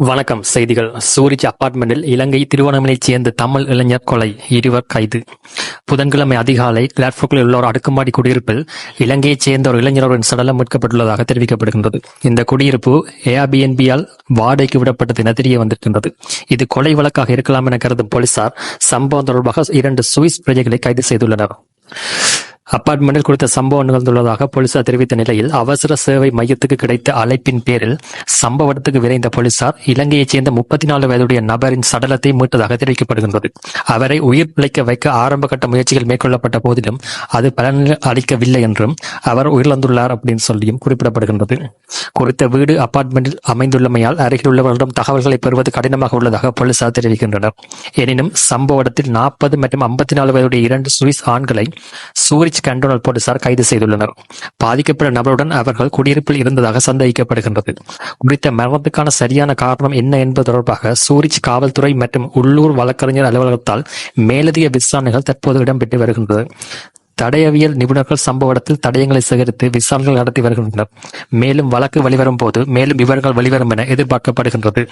வணக்கம். செய்திகள். சூரிச் அபார்ட்மெண்டில் இலங்கை திருவண்ணாமலையைச் சேர்ந்த தமிழ் இளைஞர் கொலை இருவர் கைது. புதன்கிழமை அதிகாலை கிளாட்ஃபோக்கில் உள்ள ஒரு அடுக்குமாடி குடியிருப்பில் இலங்கையைச் சேர்ந்த ஒரு இளைஞரின் சடலம் மீட்கப்பட்டுள்ளதாக தெரிவிக்கப்படுகின்றது. இந்த குடியிருப்பு ஏஆர்பிஎன்பியால் வாடகைக்கு விடப்பட்டது என தெரிய வந்திருக்கின்றது. இது கொலை வழக்காக இருக்கலாம் என கருதும் போலீசார் சம்பவம் தொடர்பாக இரண்டு சுவிஸ் பிரஜைகளை கைது செய்துள்ளனர். அப்பார்ட்மெண்டில் குறித்த சம்பவம் நிகழ்ந்துள்ளதாக போலீசார் தெரிவித்த நிலையில் அவசர சேவை மையத்துக்கு கிடைத்த அழைப்பின் பேரில் சம்பவ இடத்துக்கு விரைந்த போலீசார் இலங்கையைச் சேர்ந்த முப்பத்தி நாலு வயதுடைய நபரின் சடலத்தை மீட்டதாக தெரிவிக்கப்படுகின்றது. அவரை உயிர் பிழைக்க வைக்க ஆரம்ப கட்ட முயற்சிகள் மேற்கொள்ளப்பட்ட போதிலும் அது பலன் அளிக்கவில்லை என்றும் அவர் உயிரிழந்துள்ளார் அப்படின்னு சொல்லியும் குறிப்பிடப்படுகின்றது. குறித்த வீடு அபார்ட்மெண்டில் அமைந்துள்ளமையால் அருகில் உள்ளவர்களிடம் தகவல்களை பெறுவது கடினமாக உள்ளதாக போலீசார் தெரிவிக்கின்றனர். எனினும் சம்பவ இடத்தில் நாற்பது மற்றும் ஐம்பத்தி நாலு வயதுடைய இரண்டு சுவிஸ் ஆண்களை சூரிச் கண்டோனல் போலீசார் கைது செய்துள்ளனர். பாதிக்கப்பட்ட நபருடன் அவர்கள் குடியிருப்பில் இருந்ததாக சந்தேகிக்கப்படுகின்றது. குறித்த மரணத்துக்கான சரியான காரணம் என்ன என்பது தொடர்பாக சூரிச் காவல்துறை மற்றும் உள்ளூர் வழக்கறிஞர் அலுவலகத்தால் மேலதிக விசாரணைகள் தற்போது இடம்பெற்று வருகின்றது. தடயவியல் நிபுணர்கள் சம்பவ இடத்தில் தடயங்களை சேகரித்து விசாரணைகள் நடத்தி வருகின்றனர். மேலும் வழக்கு வெளிவரும் போது மேலும் விவரங்கள் வெளிவரும் என எதிர்பார்க்கப்படுகின்றது.